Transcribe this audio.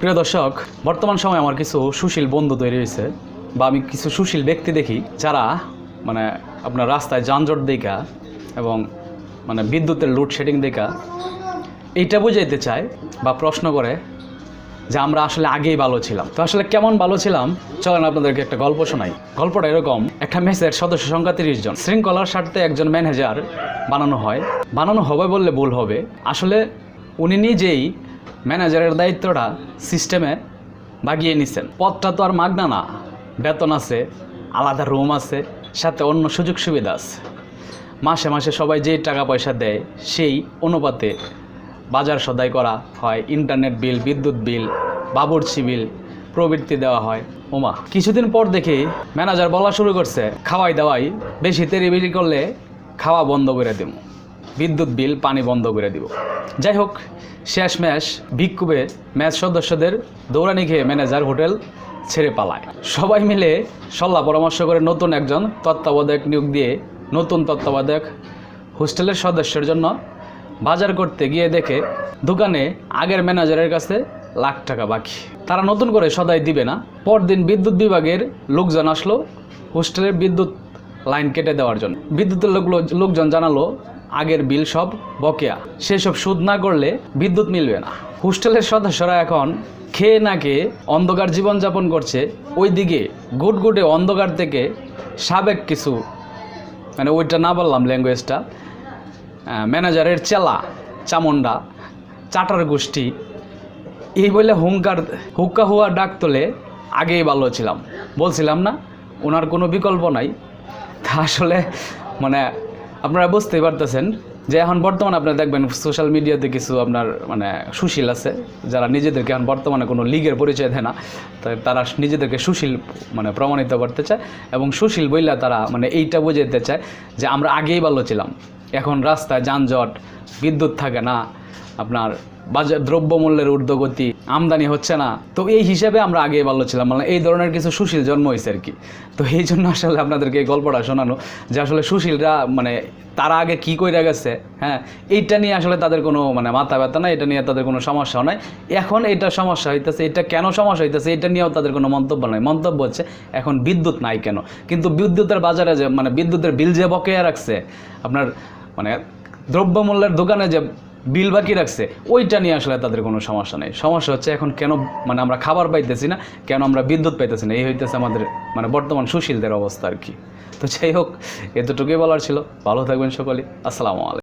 প্রিয় দর্শক, বর্তমান সময়ে আমার কিছু সুশীল বন্ধু তৈরি হয়েছে বা আমি কিছু সুশীল ব্যক্তি দেখি যারা মানে আপনার রাস্তায় যানজট দেখা এবং মানে বিদ্যুতের লোডশেডিং দেখা। এইটা বুঝাইতে চায় বা প্রশ্ন করে যে আমরা আসলে আগেই ভালো ছিলাম। তো আসলে কেমন ভালো ছিলাম? চলেন আপনাদেরকে একটা গল্প শোনাই। গল্পটা এরকম, একটা মেসের সদস্য সংখ্যা তিরিশ জন। শৃঙ্খলার স্বার্থে একজন ম্যানেজার বানানো হয়। বানানো হবে বললে ভুল হবে। আসলে উনি নিজেই ম্যানেজারের দায়িত্বটা সিস্টেমে বাগিয়ে নিছেন। পথটা তো আর মাগনা না। বেতন আছে, আলাদা রুম আছে, সাথে অন্য সুযোগ সুবিধা আছে। মাসে মাসে সবাই যেই টাকা পয়সা দেয়, সেই অনুপাতে বাজার সদাই করা হয়। ইন্টারনেট বিল, বিদ্যুৎ বিল, বাবুর্চি বিল, প্রবৃত্তি দেওয়া হয়। ওমা, কিছুদিন পর দেখি ম্যানেজার বলা শুরু করছে, খাওয়াই দাওয়াই, বেশি তেরিবিরি করলে খাওয়া বন্ধ করে দেব বিদ্যুৎ বিল, পানি বন্ধ করে দিব। যাই হোক শেষ ম্যাচ ভিক্ষুবে ম্যাচ সদস্যদের দৌড়ানি খেয়ে ম্যানেজার হোটেল ছেড়ে পালায়। সবাই মিলে সল্লা পরামর্শ করে নতুন একজন তত্ত্বাবধায়ক নিয়োগ দিয়ে নতুন তত্ত্বাবধায়ক হোস্টেলের সদস্যের জন্য বাজার করতে গিয়ে দেখে দোকানে আগের ম্যানেজারের কাছে লাখ টাকা বাকি। তারা নতুন করে সদাই দিবে না। পরদিন বিদ্যুৎ বিভাগের লোকজন আসলো হোস্টেলের বিদ্যুৎ লাইন কেটে দেওয়ার জন্য। বিদ্যুতের লোক লোকজন জানালো, আগের বিল সব বকেয়া। সেসব সুদ না করলে বিদ্যুৎ মিলবে না। হোস্টেলের সদস্যরা এখন খেয়ে না খেয়ে অন্ধকার জীবনযাপন করছে। ওই ওইদিকে গুটগুটে অন্ধকার থেকে সাবেক কিছু মানে ওইটা না বললাম ল্যাঙ্গুয়েজটা ম্যানেজারের চেলা চামুন্ডা চাটার গোষ্ঠী, এই বলে হুঙ্কার হুক্কা হুয়া ডাক তোলে আগেই ভালো ছিলাম। বলছিলাম না, ওনার কোনো বিকল্প নাই। তা আসলে মানে আপনারা বুঝতেই পারতেছেন যে এখন বর্তমানে আপনারা দেখবেন সোশ্যাল মিডিয়াতে কিছু আপনার মানে সুশীল আছে, যারা নিজেদেরকে এখন বর্তমানে কোনো লিগের পরিচয় দেয় না তারা নিজেদেরকে সুশীল মানে প্রমাণিত করতে চায় এবং সুশীল বইলা তারা মানে এইটা বোঝাতে চায় যে আমরা আগেই ভালো ছিলাম। এখন রাস্তায় যানজট, বিদ্যুৎ থাকে না, আপনার বাজার দ্রব্যমূল্যের ঊর্ধ্বগতি আমদানি হচ্ছে না। তো এই হিসাবে আমরা আগে ভালো ছিলাম মানে এই ধরনের কিছু সুশীল জন্ম হয়েছে আর কি। তো এই জন্য আসলে আপনাদেরকে এই গল্পটা শোনানো, যে আসলে সুশীলরা মানে তারা আগে কী করে গেছে হ্যাঁ? এইটা নিয়ে আসলে তাদের কোনো মানে মাথা ব্যথা নাই, এটা নিয়ে তাদের কোনো সমস্যা নাই। এখন এটা সমস্যা হইতেছে, এটা কেন সমস্যা হইতেছে, এটা নিয়েও তাদের কোনো মন্তব্য নাই। মন্তব্য হচ্ছে, এখন বিদ্যুৎ নাই কেন? কিন্তু বিদ্যুতের বাজারে যে মানে বিদ্যুতের বিল যে বকেয়া রাখছে, আপনার মানে দ্রব্যমূল্যের দোকানে যে বিল বাকি রাখছে, ওইটা নিয়ে আসলে তাদের কোনো সমস্যা নেই। সমস্যা হচ্ছে এখন কেন মানে আমরা খাবার পাইতেছি না, কেন আমরা বিদ্যুৎ পাইতেছি না, এই হইতেছে আমাদের মানে বর্তমান সুশীলদের অবস্থা আর কি। তো যাই হোক, এতটুকুই বলার ছিল। ভালো থাকবেন সকলে আসসালামু আলাইকুম।